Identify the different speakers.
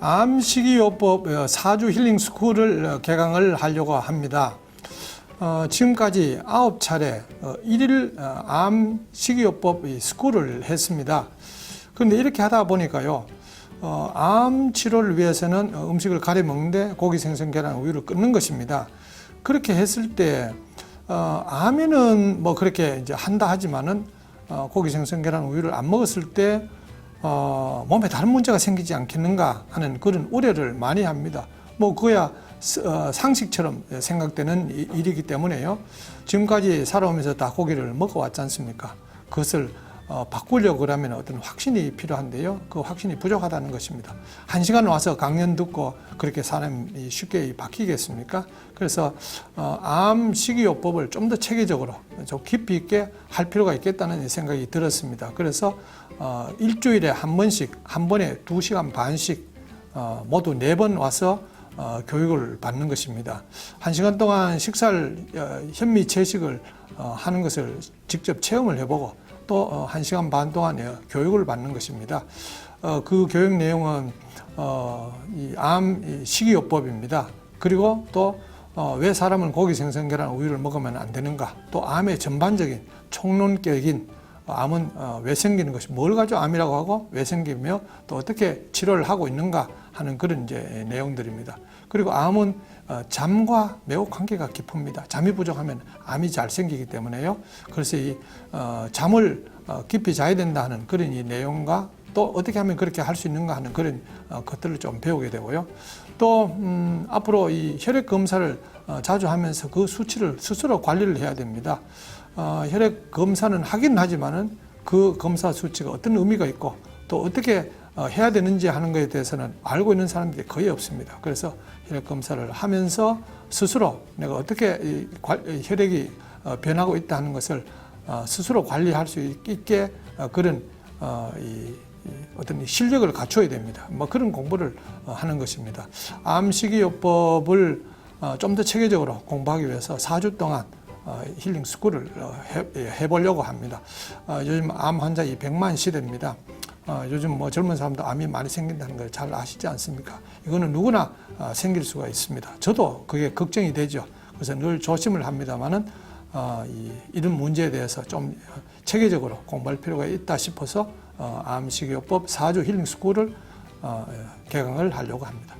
Speaker 1: 암식이요법 어, 사주 힐링 스쿨을 어, 개강을 하려고 합니다. 어, 지금까지 아홉 차례 어, 일일 어, 암식이요법 이 스쿨을 했습니다. 그런데 이렇게 하다 보니까요, 어, 암 치료를 위해서는 어, 음식을 가려 먹는데 고기, 생선, 계란, 우유를 끊는 것입니다. 그렇게 했을 때 어, 암에는 뭐 그렇게 이제 한다 하지만은 어, 고기, 생선, 계란, 우유를 안 먹었을 때 어, 몸에 다른 문제가 생기지 않겠는가 하는 그런 우려를 많이 합니다. 뭐 그야 스- 어, 상식처럼 생각되는 이- 일이기 때문에요. 지금까지 살아오면서 다 고기를 먹어왔지 않습니까? 그것을 어, 바꾸려고 그러면 어떤 확신이 필요한데요. 그 확신이 부족하다는 것입니다. 한 시간 와서 강연 듣고 그렇게 사람이 쉽게 바뀌겠습니까? 그래서 어, 암 식이요법을 좀 더 체계적으로 좀 깊이 있게 할 필요가 있겠다는 생각이 들었습니다. 그래서 어, 일주일에 한 번씩 한 번에 두 시간 반씩 어, 모두 네 번 와서 어, 교육을 받는 것입니다. 한 시간 동안 식사를 어, 현미 채식을 어, 하는 것을 직접 체험을 해보고 또 어, 한 시간 반 동안 예, 교육을 받는 것입니다. 어, 그 교육 내용은 어, 이암 식이요법입니다. 그리고 또 어, 왜 사람은 고기, 생선, 계란, 우유를 먹으면 안 되는가? 또 암의 전반적인 총론격인 어, 암은 어, 왜 생기는 것이 뭘 가지고 암이라고 하고 왜 생기며 또 어떻게 치료를 하고 있는가 하는 그런 이제 내용들입니다. 그리고 암은 어, 잠과 매우 관계가 깊습니다. 잠이 부족하면 암이 잘 생기기 때문에요. 그래서 이 어, 잠을 어, 깊이 자야 된다 하는 그런 이 내용과 또 어떻게 하면 그렇게 할 수 있는가 하는 그런 어, 것들을 좀 배우게 되고요. 또 음, 앞으로 이 혈액 검사를 어, 자주 하면서 그 수치를 스스로 관리를 해야 됩니다. 어, 혈액 검사는 하긴 하지만은 그 검사 수치가 어떤 의미가 있고 또 어떻게 어, 해야 되는지 하는 것에 대해서는 알고 있는 사람들이 거의 없습니다. 그래서 혈액 검사를 하면서 스스로 내가 어떻게 이 관- 이 혈액이 어, 변하고 있다 하는 것을 어, 스스로 관리할 수 있게 어, 그런 어, 이, 이 어떤 실력을 갖춰야 됩니다. 뭐 그런 공부를 어, 하는 것입니다. 암식이요법을 어, 좀더 체계적으로 공부하기 위해서 4주 동안 어, 힐링 스쿨을 어, 해, 해보려고 합니다. 어, 요즘 암 환자 이 100만 시대입니다. 어, 요즘 뭐 젊은 사람도 암이 많이 생긴다는 걸 잘 아시지 않습니까? 이거는 누구나 어, 생길 수가 있습니다. 저도 그게 걱정이 되죠. 그래서 늘 조심을 합니다만은 어, 이, 이런 문제에 대해서 좀 체계적으로 공부할 필요가 있다 싶어서 어, 암식이요법 4주 힐링 스쿨을 어, 개강을 하려고 합니다.